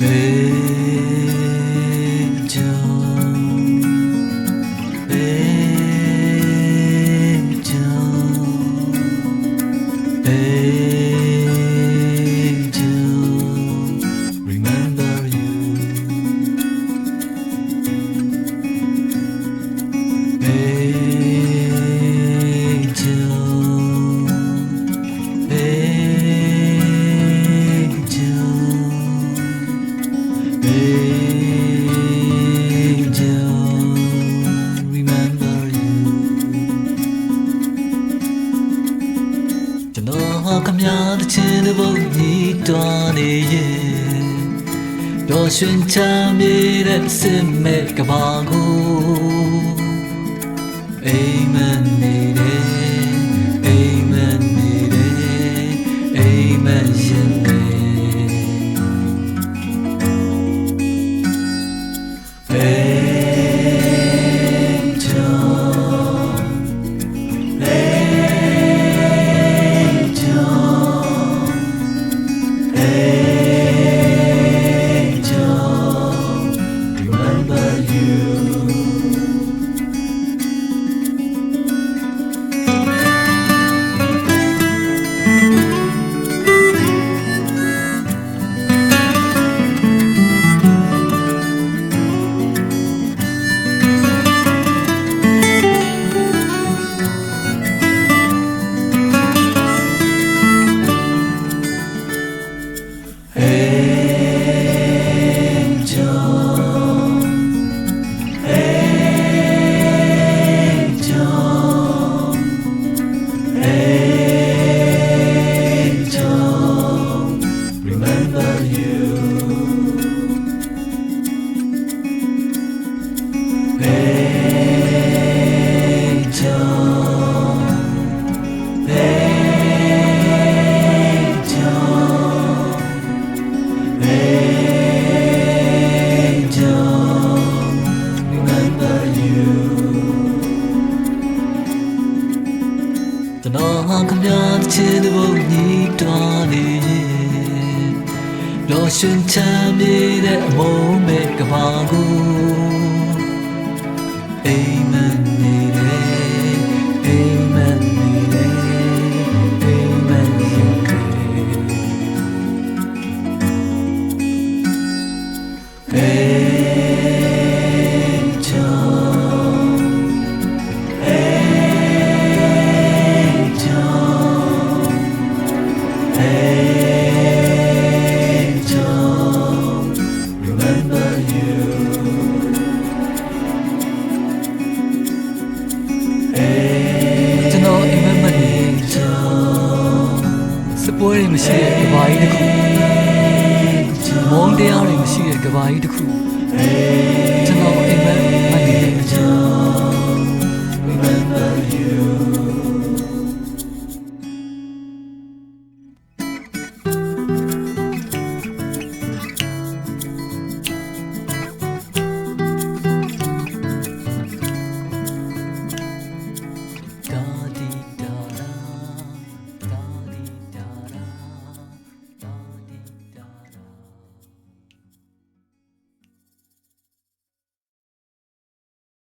Hey. 번이더니 여신 참이랬음 멜까방고 Amen 미래 Amen 미래 Amen 신내 ယ်အိမ်မက်နေတယ်အိမ်မက်ရင်နေကျွန်တော်ဟာခမရချစ်တဲ့ဘုံညီတော်နေရင်လောရှင်ချမ်းမြေတဲ့အမုန်းမဲ့ကဘာကိုအိ တွေမရှိတဲ့ကဘာကြီးတစ်ခုမောင်းတရားတွေမရှိတဲ့ကဘာကြီးတစ်ခုကျွန်တော်အိမ်မက်